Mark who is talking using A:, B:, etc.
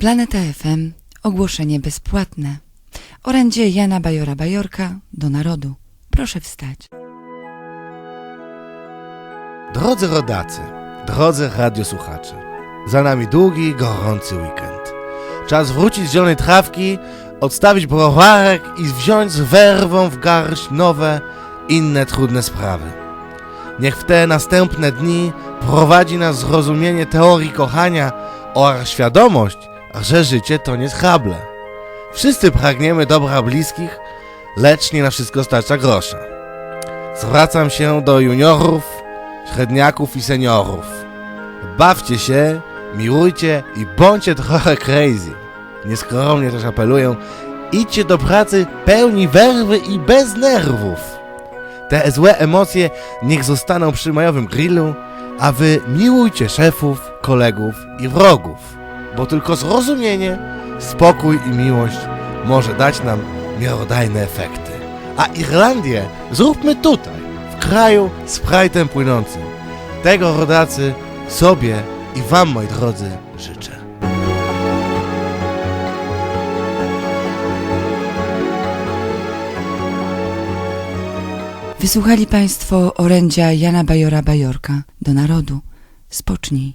A: Planeta FM. Ogłoszenie bezpłatne. Orędzie Jana Bajora Bajorka do narodu. Proszę wstać.
B: Drodzy rodacy, drodzy radiosłuchacze, za nami długi, gorący weekend. Czas wrócić z zielonej trawki, odstawić browarek i wziąć z werwą w garść nowe, inne trudne sprawy. Niech w te następne dni prowadzi nas zrozumienie teorii kochania oraz świadomość, że życie to nie schable. Wszyscy pragniemy dobra bliskich, lecz nie na wszystko starcza grosza. Zwracam się do juniorów, średniaków i seniorów. Bawcie się, miłujcie i bądźcie trochę crazy. Nieskromnie też apeluję, idźcie do pracy pełni werwy i bez nerwów. Te złe emocje niech zostaną przy majowym grillu, a wy miłujcie szefów, kolegów i wrogów, bo tylko zrozumienie, spokój i miłość może dać nam miarodajne efekty. A Irlandię zróbmy tutaj, w kraju z prajtem płynącym. Tego rodacy sobie i wam, moi drodzy, życzę.
A: Wysłuchali Państwo orędzia Jana Bajora Bajorka do narodu. Spocznij.